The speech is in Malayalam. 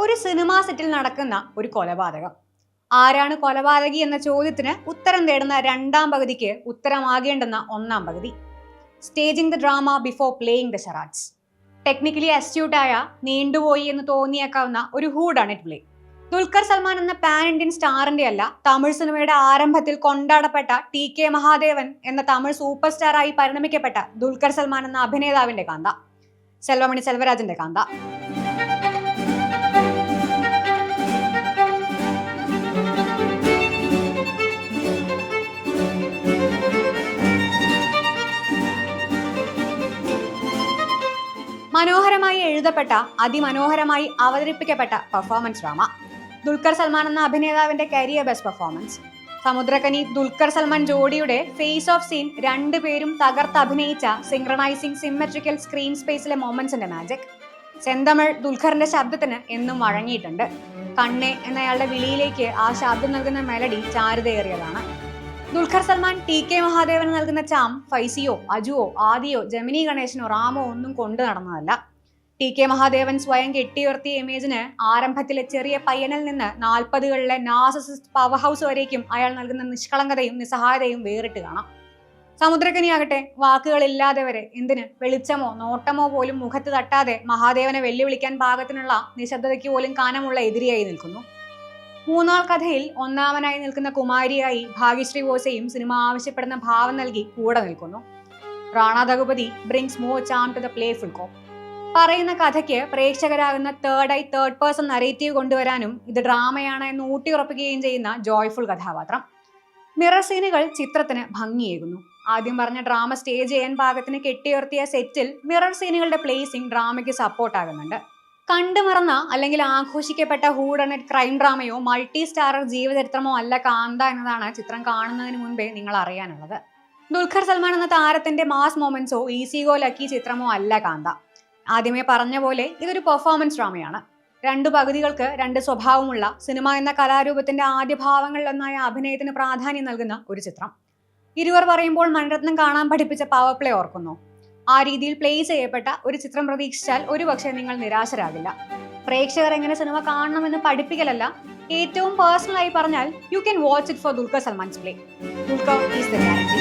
ഒരു സിനിമാ സെറ്റിൽ നടക്കുന്ന ഒരു കൊലപാതകം. ആരാണ് കൊലപാതകി എന്ന ചോദ്യത്തിന് ഉത്തരം തേടുന്ന രണ്ടാം പകുതിക്ക് ഉത്തരമാകേണ്ടുന്ന ഒന്നാം പകുതി. Staging the drama before playing the charades technically അസ്റ്റ്യൂട്ടായ നീണ്ടുപോയി എന്ന് തോന്നിയേക്കാവുന്ന ഒരു ഹൂഡാണ് ഇറ്റ് പ്ലേ ദുൽഖർ സൽമാൻ എന്ന പാൻ ഇന്ത്യൻ സ്റ്റാറിന്റെ അല്ല തമിഴ് സിനിമയുടെ ആരംഭത്തിൽ കൊണ്ടാടപ്പെട്ട ടി കെ മഹാദേവൻ എന്ന തമിഴ് സൂപ്പർ സ്റ്റാറായി പരിണമിക്കപ്പെട്ട ദുൽഖർ സൽമാൻ എന്ന അഭിനേതാവിന്റെ കാന്ത. സെൽവമണി സെൽവരാജന്റെ കാന്ത. മനോഹരമായി എഴുതപ്പെട്ട അതിമനോഹരമായി അവതരിപ്പിക്കപ്പെട്ട പെർഫോമൻസ് ഡ്രാമ ദുൽഖർ സൽമാൻ എന്ന അഭിനേതാവിന്റെ career best performance Samuthirakani Dulquer Salmaan ജോഡിയുടെ face off scene രണ്ടുപേരും തകർത്ത് അഭിനയിച്ച സിംഗ്രണൈസിംഗ് സിമ്മെട്രിക്കൽ സ്ക്രീൻ സ്പേസിലെ മൊമെന്റ്സിന്റെ മാജിക് ചെന്തമിഴ് ദുൽഖറിന്റെ ശബ്ദത്തിന് എന്നും വഴങ്ങിയിട്ടുണ്ട്. കണ്ണെ എന്നയാളുടെ വിളിയിലേക്ക് ആ ശബ്ദം നൽകുന്ന മെലഡി ചാരുതയേറിയതാണ്. ദുൽഖർ സൽമാൻ ടി കെ മഹാദേവന് നൽകുന്ന ചാം ഫൈസിയോ അജുവോ ആദിയോ ജമിനി ഗണേശനോ റാമോ ഒന്നും കൊണ്ടു നടന്നതല്ല. ടി കെ മഹാദേവൻ സ്വയം കെട്ടിയുയർത്തിയ ഇമേജിന് ആരംഭത്തിലെ ചെറിയ പയ്യനിൽ നിന്ന് നാൽപ്പതുകളിലെ നാസസിസ്റ്റ് പവർ ഹൗസ് വരേക്കും അയാൾ നൽകുന്ന നിഷ്കളങ്കതയും നിസ്സഹായതയും വേറിട്ട് കാണാം. സമുദ്രക്കനിയാകട്ടെ വാക്കുകളില്ലാതെ വരെ എന്തിന് വെളിച്ചമോ നോട്ടമോ പോലും മുഖത്ത് തട്ടാതെ മഹാദേവനെ വെല്ലുവിളിക്കാൻ പാകത്തിനുള്ള നിശബ്ദതയ്ക്ക് പോലും കാനമുള്ള എതിരിയായി നിൽക്കുന്നു. മൂന്നാൾ കഥയിൽ ഒന്നാമനായി നിൽക്കുന്ന കുമാരിയായി ഭാഗ്യശ്രീ ബോസയും സിനിമ ആവശ്യപ്പെടുന്ന ഭാവം നൽകി കൂടെ നിൽക്കുന്നു. Rana Daggubati brings more charm to the playful cop പറയുന്ന കഥയ്ക്ക് പ്രേക്ഷകരാകുന്ന third eye third person narrative കൊണ്ടുവരാനും ഇത് ഡ്രാമയാണ് എന്ന് ഊട്ടിയുറപ്പിക്കുകയും ചെയ്യുന്ന ജോയ്ഫുൾ കഥാപാത്രം. മിറർ സീനുകൾ ചിത്രത്തിന് ഭംഗിയേകുന്നു. ആദ്യം പറഞ്ഞ ഡ്രാമ സ്റ്റേജ് ചെയ്യാൻ പാകത്തിന് കെട്ടിയുയർത്തിയ സെറ്റിൽ മിറർ സീനുകളുടെ പ്ലേസിംഗ് ഡ്രാമയ്ക്ക് സപ്പോർട്ടാകുന്നുണ്ട് കണ്ടുമറന്ന അല്ലെങ്കിൽ ആഘോഷിക്കപ്പെട്ട ഹൂഡണറ്റ് ക്രൈം ഡ്രാമയോ മൾട്ടി സ്റ്റാറർ ജീവചരിത്രമോ അല്ല കാന്ത എന്നതാണ് ചിത്രം കാണുന്നതിന് മുൻപേ നിങ്ങൾ അറിയാനുള്ളത്. ദുൽഖർ സൽമാൻ എന്ന താരത്തിന്റെ മാസ് മൊമെന്റ്സോ ഈസി ഗോ ലക്കി ചിത്രമോ അല്ല കാന്ത. ആദ്യമേ പറഞ്ഞ പോലെ ഇതൊരു പെർഫോമൻസ് ഡ്രാമയാണ് രണ്ടു പകുതികൾക്ക് രണ്ട് സ്വഭാവമുള്ള സിനിമ എന്ന കലാരൂപത്തിന്റെ ആദ്യ ഭാവങ്ങളിലൊന്നായ അഭിനയത്തിന് പ്രാധാന്യം നൽകുന്ന ഒരു ചിത്രം. ഇരുവർ പറയുമ്പോൾ മണിരത്നം കാണാൻ പഠിപ്പിച്ച പവർ പ്ലേ ഓർക്കുന്നു. ആ രീതിയിൽ പ്ലേ ചെയ്യപ്പെട്ട ഒരു ചിത്രം പ്രതീക്ഷിച്ചാൽ ഒരുപക്ഷെ നിങ്ങൾ നിരാശരാകില്ല. പ്രേക്ഷകർ എങ്ങനെ സിനിമ കാണണമെന്ന് പഠിപ്പിക്കലല്ല ഏറ്റവും പേഴ്സണലായി പറഞ്ഞാൽ you can watch it for Dulquer Salmaan's play Dulquer is the guarantee